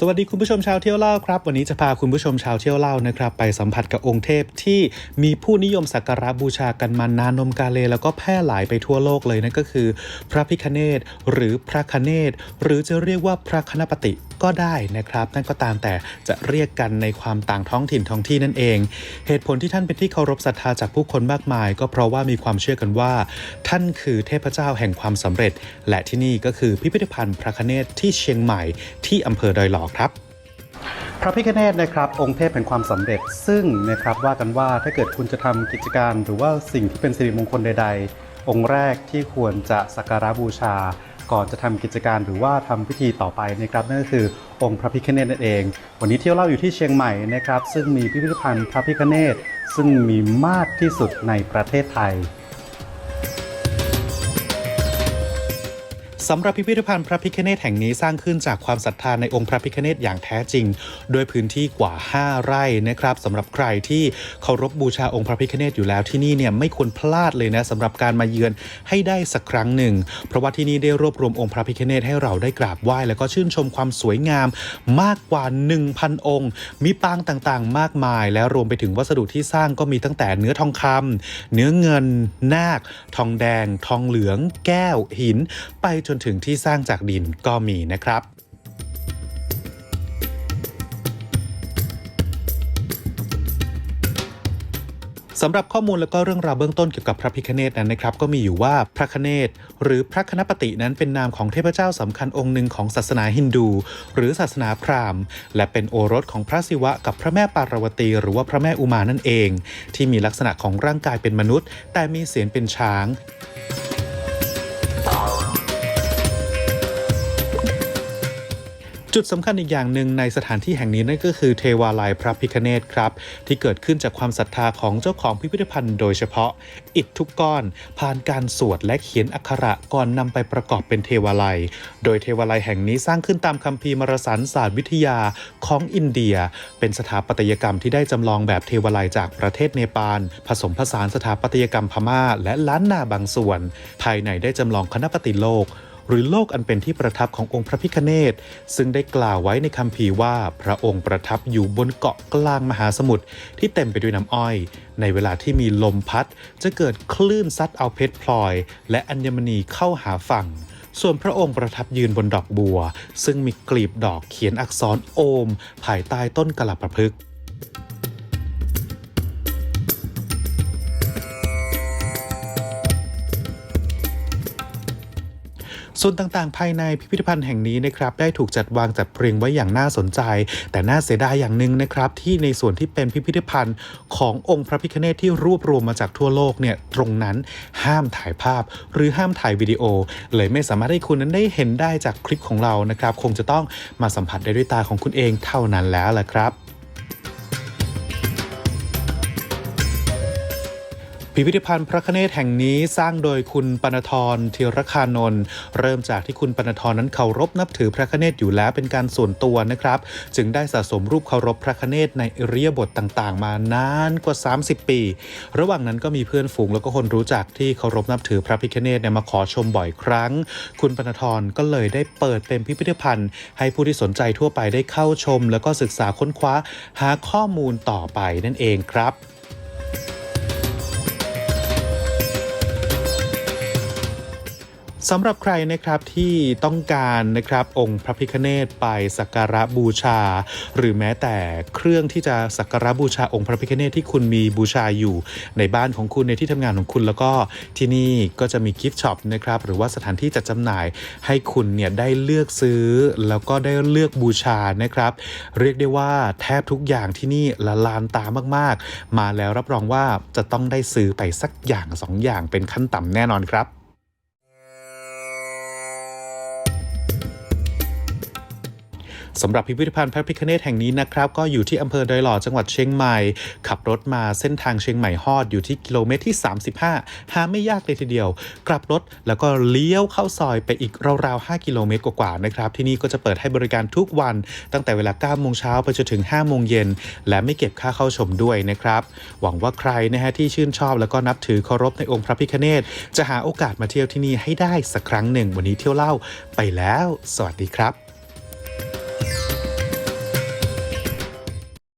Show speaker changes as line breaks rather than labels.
สวัสดีคุณผู้ชมชาวเที่ยวเล่าครับ วันนี้จะพาคุณผู้ชมชาวเที่ยวเล่านะครับ ไปสัมผัสกับองค์เทพที่มีผู้นิยมสักการะบูชากันมานานนมกาเลแล้วก็แพร่หลายไปทั่วโลกเลยนั่นก็คือ พระพิคเนตหรือพระคเนตหรือจะเรียกว่าพระคณปติก็ได้นะครับ นั่นก็ตามแต่จะเรียกกันในความต่างท้องถิ่นท้องที่นั่นเอง เหตุผลที่ท่านเป็นที่เคารพศรัทธาจากผู้คนมากมาย ก็เพราะว่ามีความเชื่อกันว่า ท่านคือเทพเจ้าแห่งความสำเร็จ และที่นี่ก็คือพิพิธภัณฑ์พระคเนตที่เชียงใหม่ที่อำเภอดอยหลอครับพระพิฆเนศนะครับองค์เทพแห่งความสำเร็จซึ่งนะครับว่ากันว่าถ้าเกิดคุณจะทำกิจการ หรือว่าสิ่งที่เป็นสิริมงคลใด ๆ องค์แรกที่ควรจะสักการะบูชา ก่อนจะทำกิจการหรือว่าทำพิธีต่อไปนะครับนั่นก็คือองค์พระพิฆเนศนั่นเอง วันนี้เที่ยวเล่าอยู่ที่เชียงใหม่นะครับซึ่งมีพิพิธภัณฑ์พระพิฆเนศซึ่งมีมากที่สุดในประเทศไทย สำหรับพิพิธภัณฑ์พระพิคเนตแห่งนี้สร้างขึ้นจากความศรัทธาในองค์พระพิคเนตอย่างแท้จริงโดยพื้นที่กว่า 5 ไร่นะครับสำหรับใครที่เคารพบูชาองค์พระพิคเนตอยู่แล้วที่นี่เนี่ยไม่ควรพลาดเลยนะสำหรับการมาเยือนให้ได้สักครั้งหนึ่ง เพราะว่าที่นี่ได้รวบรวมองค์พระพิคเนตให้เราได้กราบไหว้ แล้วก็ชื่นชมความสวยงามมากกว่า 1,000 องค์ มีปางต่างๆ มากมาย แล้วรวมไปถึงวัสดุที่สร้างก็มีตั้งแต่เนื้อทองคำเนื้อเงิน นาค ทองแดง ทองเหลือง แก้ว หิน ไปจนถึงที่สร้างจากดินก็มีนะครับสำหรับข้อมูลและก็เรื่องราวเบื้องต้นเกี่ยวกับพระพิคเนตนั้นนะครับก็มีอยู่ว่าพระคเนตหรือพระคณปตินั้นเป็นนามของเทพเจ้าสำคัญองค์หนึ่งของศาสนาฮินดู หรือศาสนาพราหมณ์ และเป็นโอรสของพระศิวะกับพระแม่ปารวตี หรือว่าพระแม่อุมานั่นเอง ที่มีลักษณะของร่างกายเป็นมนุษย์ แต่มีเสียงเป็นช้าง จุดสำคัญอีกอย่างหนึ่งในสถานที่แห่งนี้นั่นก็คือเทวาลัยพระพิคเนตครับ ที่เกิดขึ้นจากความศรัทธาของเจ้าของพิพิธภัณฑ์โดยเฉพาะ อิฐทุกก้อน ผ่านการสวดและเขียนอักขระก่อนนำไปประกอบเป็นเทวาลัย โดยเทวาลัยแห่งนี้สร้างขึ้นตามคัมภีร์มรสารศาสตร์วิทยาของอินเดีย เป็นสถาปัตยกรรมที่ได้จำลองแบบเทวาลัยจากประเทศเนปาล ผสมผสานสถาปัตยกรรมพม่า และล้านนาบางส่วน ภายในได้จำลองคณปฏิโลก หรือโลกอันเป็นที่ประทับขององค์พระพิคเนตซึ่งได้กล่าวไว้ในคัมภีว่าพระองค์ประทับอยู่บนเกาะกลางมหาสมุทรที่เต็มไปด้วยน้ำอ้อย ในเวลาที่มีลมพัด จะเกิดคลื่นซัดเอาเพชรพลอย และอัญมณีเข้าหาฝั่งส่วนพระองค์ประทับยืนบนดอกบัว ซึ่งมีกลีบดอกเขียนอักษรโอม ภายใต้ต้นกลาประพฤกษ์ ส่วนต่างๆ ภายในพิพิธภัณฑ์แห่งนี้นะครับได้ถูกจัดวางจัดเรียงไว้อย่างน่าสนใจ แต่น่าเสียดายอย่างหนึ่งนะครับที่ในส่วนที่เป็นพิพิธภัณฑ์ขององค์พระพิฆเนศที่รวบรวมมาจากทั่วโลกเนี่ยตรงนั้นห้ามถ่ายภาพ หรือห้ามถ่ายวิดีโอ เลยไม่สามารถให้คุณนั้นได้เห็นได้จากคลิปของเรานะครับคงจะต้องมาสัมผัสได้ด้วยตาของคุณเองเท่านั้นแล้วแหละครับ พิพิธภัณฑ์พระคเนศแห่งนี้สร้างโดยคุณปนทรธีรคานนท์เริ่มจากที่คุณปนทรนั้นเคารพนับถือพระคเนศอยู่แล้วเป็นการส่วนตัวนะครับ จึงได้สะสมรูปเคารพพระคเนศในอิริยบถต่างๆ มานานกว่า 30 ปี ระหว่างนั้นก็มีเพื่อนฝูงแล้วก็คนรู้จักที่เคารพนับถือพระพิคเนศเนี่ยมาขอชมบ่อยครั้ง คุณปนทรก็เลยได้เปิดเป็นพิพิธภัณฑ์ ให้ผู้ที่สนใจทั่วไปได้เข้าชม แล้วก็ศึกษาค้นคว้าหาข้อมูลต่อไปนั่นเองครับ สำหรับใครนะครับที่ต้องการนะครับองค์พระพิฆเนศไปสักการะบูชา หรือแม้แต่เครื่องที่จะสักการะบูชาองค์พระพิฆเนศที่คุณมีบูชาอยู่ในบ้านของคุณในที่ทำงานของคุณ แล้วก็ที่นี่ก็จะมีกิฟต์ช็อปนะครับหรือว่าสถานที่จัดจำหน่ายให้คุณเนี่ยได้เลือกซื้อ แล้วก็ได้เลือกบูชานะครับ เรียกได้ว่าแทบทุกอย่างที่นี่ละลานตามาก ๆ มาแล้วรับรองว่าจะต้องได้ซื้อไปสักอย่างสองอย่างเป็นขั้นต่ำแน่นอนครับ สำหรับพิพิธภัณฑ์พระพิคเนตแห่งนี้นะครับก็อยู่ที่อำเภอดอยหล่อจังหวัดเชียงใหม่ ขับรถมาเส้นทางเชียงใหม่ฮอดอยู่ที่กิโลเมตรที่ 35 หาไม่ยากเลยทีเดียว กลับรถแล้วก็เลี้ยวเข้าซอยไปอีกราวๆ 5 กิโลเมตรกว่าๆนะครับ ที่นี่ก็จะเปิดให้บริการทุกวัน ตั้งแต่เวลา9โมงเช้าไปจนถึง 5 โมงเย็น และไม่เก็บค่าเข้าชมด้วยนะครับ หวังว่าใครนะฮะที่ชื่นชอบแล้วก็นับถือเคารพในองค์พระพิคเนตจะหาโอกาสมาเที่ยวที่นี่ให้ได้สักครั้งหนึ่ง วันนี้เที่ยวเล่าไปแล้ว สวัสดีครับ